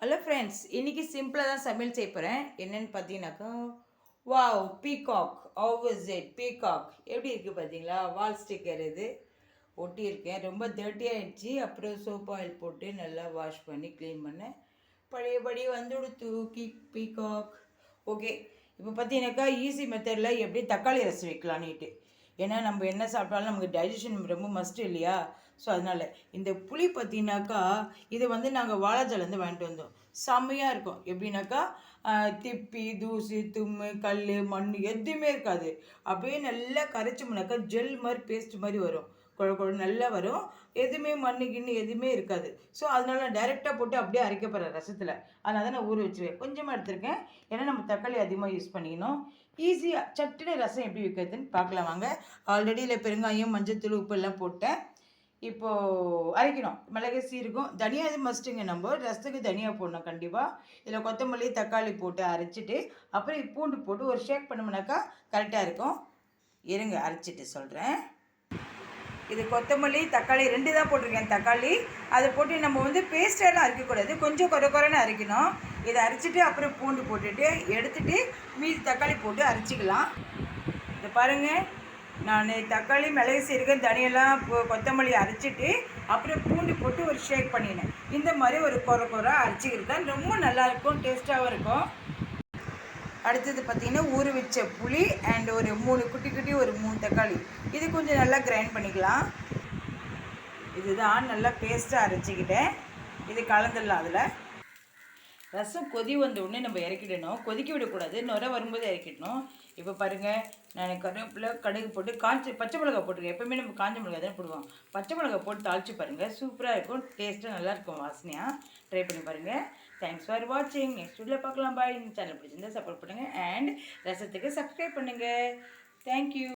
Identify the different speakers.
Speaker 1: Hello friends இன்றைக்கி சிம்பிளாக தான் சமையல் செய்ய போகிறேன் என்னென்னு பார்த்தீங்கன்னாக்கா wow peacock how is peacock எப்படி இருக்குது பார்த்தீங்களா? வால் ஸ்டிக்கர் இது. ஒட்டியிருக்கேன். ரொம்ப dirty ஆயிடுச்சு. அப்புறம் சோப் ஆயில் போட்டு நல்லா வாஷ் பண்ணி க்ளீன் பண்ணேன். பழையபடி வந்துடு தூக்கி பீகாக் ஓகே இப்போ பார்த்தீங்கன்னாக்கா ஈஸி மெத்தடில் எப்படி தக்காளி ரசம் வைக்கலான்னுட்டு ஏன்னா நம்ம என்ன சாப்பிட்டாலும் நமக்கு டைஜஷன் ரொம்ப மஸ்ட் இல்லையா? ஸோ அதனால் இந்த புளி பார்த்தீங்கன்னாக்கா இது வந்து நாங்கள் வாழைஜாலேருந்து வாங்கிட்டு வந்தோம். செம்மையாக இருக்கும். எப்படின்னாக்கா திப்பி தூசி தும்மு கல் மண் எதுவுமே இருக்காது. அப்படியே நல்லா கரைச்சோம்னாக்கா ஜெல் மாதிரி பேஸ்ட் மாதிரி வரும். குழ குழ நல்லா வரும். எதுவுமே மண்ணு கிண்ணு எதுவுமே இருக்காது. ஸோ அதனால நான் டைரெக்டாக போட்டு அப்படியே அரைக்க போகிறேன் ரசத்தில். அதனால தான் நான் ஊற வச்சுருவேன். கொஞ்சமாக எடுத்திருக்கேன். ஏன்னா நம்ம தக்காளி அதிகமாக யூஸ் பண்ணிக்கணும். ஈஸியாக சட்டுன்னு ரசம் எப்படி வைக்கிறதுன்னு பார்க்கலாம் வாங்க. ஆல்ரெடி இல்லை பெருங்காயம் மஞ்சத்தூள் உப்பு எல்லாம் போட்டேன். இப்போது அரைக்கணும். மிளகு சீரகம் தனியா இது மஸ்ட்டுங்க நம்ம. ரசத்துக்கு தனியாக போடணும் கண்டிப்பாக இதில் கொத்தமல்லி தக்காளி போட்டு அரைச்சிட்டு அப்புறம் பூண்டு போட்டு ஒரு ஷேக் பண்ணோம்னாக்கா கரெக்டாக இருக்கும். இருங்க அரைச்சிட்டு சொல்கிறேன் இது கொத்தமல்லி தக்காளி ரெண்டு தான் போட்டிருக்கேன் தக்காளி. அதை போட்டு நம்ம வந்து பேஸ்டெல்லாம் அரைக்கக்கூடாது. கொஞ்சம் குறை குறைன்னு அரைக்கணும். இதை அரைச்சிட்டு அப்புறம் பூண்டு போட்டுட்டு எடுத்துட்டு மீதி தக்காளி போட்டு அரைச்சிக்கலாம். இதை பாருங்கள் நான் தக்காளி மிளகு சீரகம் தனியெல்லாம் கொத்தமல்லி அரைச்சிட்டு அப்புறம் பூண்டு போட்டு ஒரு ஷேக் பண்ணினேன் இந்த மாதிரி ஒரு குறை குறை அரைச்சிக்கிறது தான் ரொம்ப நல்லாயிருக்கும் டேஸ்ட்டாகவும் இருக்கும். அடுத்தது பார்த்தீங்கன்னா ஊற வச்ச புளி அண்ட் ஒரு மூணு குட்டி குட்டி ஒரு மூணு தக்காளி. இது கொஞ்சம் நல்லா கிரைண்ட் பண்ணிக்கலாம். இதுதான் நல்லா பேஸ்ட்டாக அரைச்சிக்கிட்டேன். இது கலந்துடலாம் அதில். ரசம் கொதி வந்த உடனே நம்ம இறக்கிடணும். கொதிக்க விடக்கூடாது. நுர வரும்போது இறக்கிடணும். இப்போ பாருங்கள் நான் கருவேப்பிலை கடுகு போட்டு காய்ச்சி பச்சை மிளகா போட்டுருக்கேன். எப்பவுமே நம்ம காஞ்ச மிளகா தான் போடுவோம். பச்சை மிளகா போட்டு தாளித்து பாருங்கள் சூப்பராக இருக்கும். டேஸ்ட்டாக நல்லாயிருக்கும் வாசனையாக ட்ரை பண்ணி பாருங்கள் தேங்க்ஸ் ஃபார் வாட்சிங் நெக்ஸ்ட் வீடியோ பார்க்கலாம். பாய் இந்த சேனல் பிடிச்சிருந்தா சப்போர்ட் பண்ணுங்கள் அண்ட் ரசத்துக்கு சப்ஸ்கிரைப் பண்ணுங்கள் தேங்க்யூ